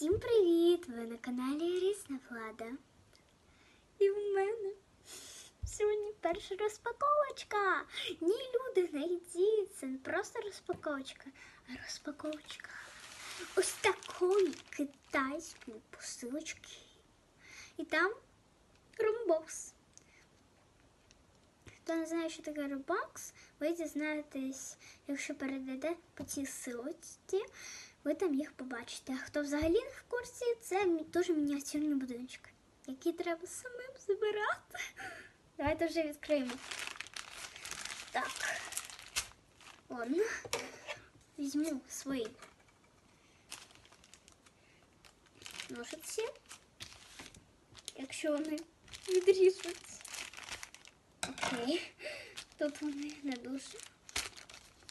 Всім привіт! Ви на каналі Різна Влада. І в мене сьогодні перша розпаковочка. Ні, люди, не йдіть, це не просто розпаковочка, а розпаковочка ось такої китайської посилочки. І там ромбокс. Хто не знає, що таке робокс, ви дізнаєтесь, якщо перейдете по цій силочці, Ви там їх побачите. А хто взагалі не в курсі, це дуже мініатюрний будиночок, який треба самим забирати. Давайте вже відкриємо. Так. Ладно. Візьму свої ножиці, якщо вони відріжуть. Окей. Тут вони не дуже.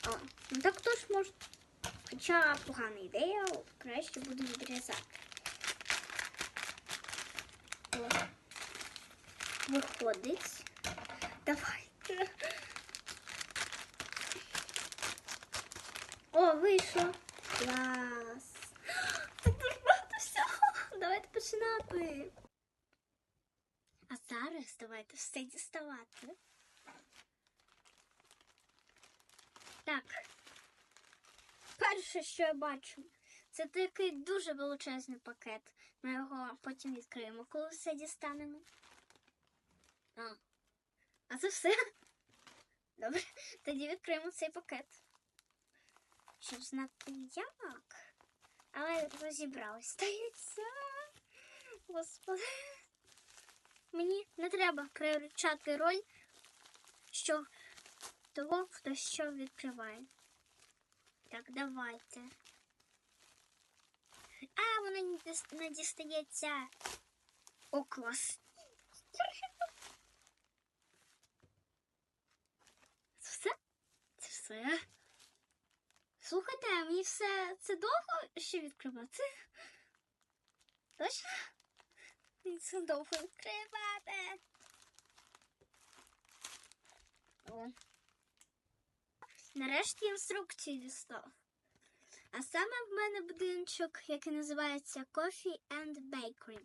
А, ну так теж може. Хоча погана ідея, краще буду відрізати. О, виходить. Давайте. О, вийшло. Клас. Тут багато всього. Давайте починати. А зараз давайте все діставати. Так. Перше, що я бачу, це такий дуже величезний пакет. Ми його потім відкриємо, коли все дістанемо. А, а це все. Добре, тоді відкриємо цей пакет. Щоб знати як. Але розібралась. Стається. Господи. Мені не треба приручати роль, що того, хто що відкриває. Так, давайте. А, вона не, дістається. О, клас. Це все? Це все. Слухайте, мені все це довго ще відкривати? Точно? Мені це довго відкривати. Нарешті інструкцію дістав. А саме в мене будиночок, який називається Coffee and Bakery.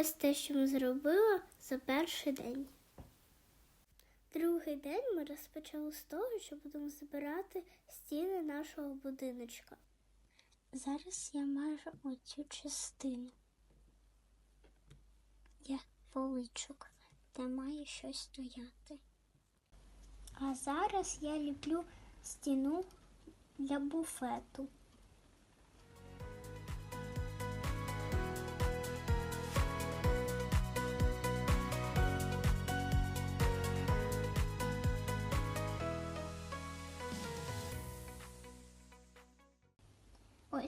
Ось те, що ми зробили за перший день. Другий день ми розпочали з того, що будемо збирати стіни нашого будиночка. Зараз я мажу оцю частину. Є поличок, де має щось стояти. А зараз я ліплю стіну для буфету.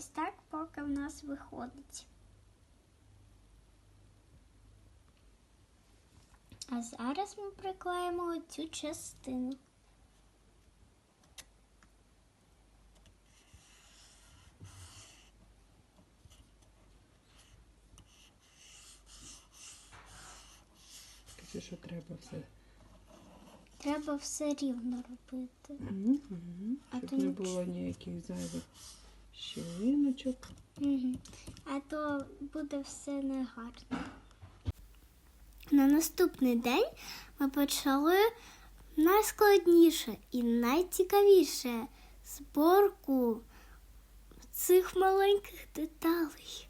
Ось так поки в нас виходить. А зараз ми приклеїмо цю частину. Скажи, що треба все. Треба все рівно робити. Угу, угу. А Щоб то не було ніяких зайвих щілиночок. А то буде все негарно. На наступний день ми почали найскладніше і найцікавіше зборку цих маленьких деталей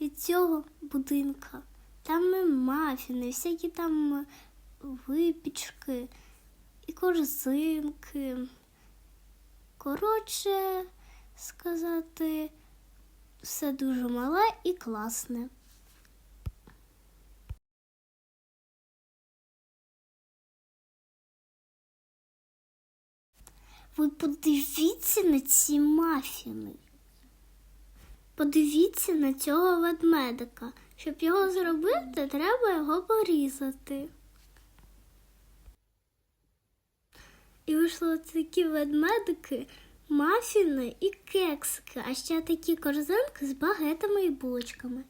від цього будинка. Там і мафіни, всякі там випічки і корзинки. Коротше сказати, все дуже мале і класне. Ви подивіться на ці мафіни. Подивіться на цього ведмедика. Щоб його зробити, треба його порізати. І вийшло такі ведмедики, мафіни і кексики, а ще такі корзинки з багетами і булочками.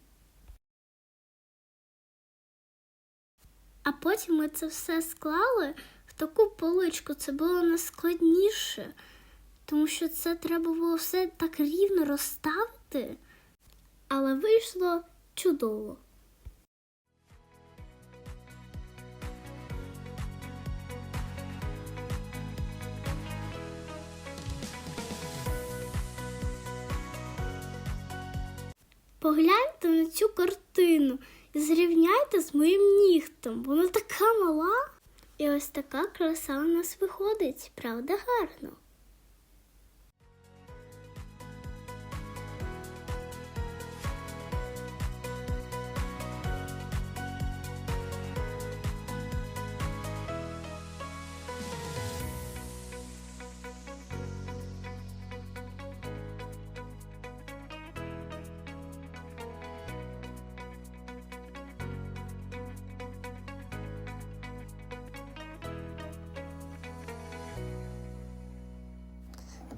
А потім ми це все склали в таку поличку. Це було найскладніше, тому що це треба було все так рівно розставити, але вийшло чудово. Погляньте на цю картину і зрівняйте з моїм нігтом. Вона така мала. І ось така краса у нас виходить, правда, гарно.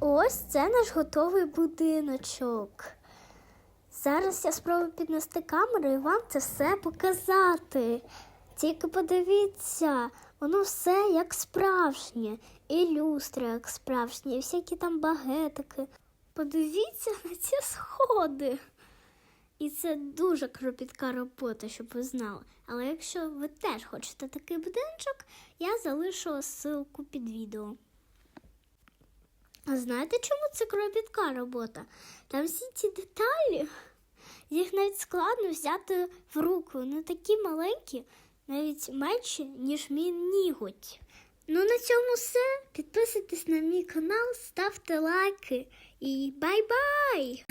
Ось це наш готовий будиночок. Зараз я спробую піднести камеру і вам це все показати. Тільки подивіться, воно все як справжнє, і люстра як справжнє, і всякі там багетики. Подивіться на ці сходи. І це дуже кропітка робота, щоб ви знали. Але якщо ви теж хочете такий будиночок, я залишу ссылку під відео. А знаєте, чому це кропітка робота? Там всі ці деталі, їх навіть складно взяти в руку. Вони такі маленькі, навіть менші, ніж мій ніготь. Ну на цьому все. Підписуйтесь на мій канал, ставте лайки і бай-бай!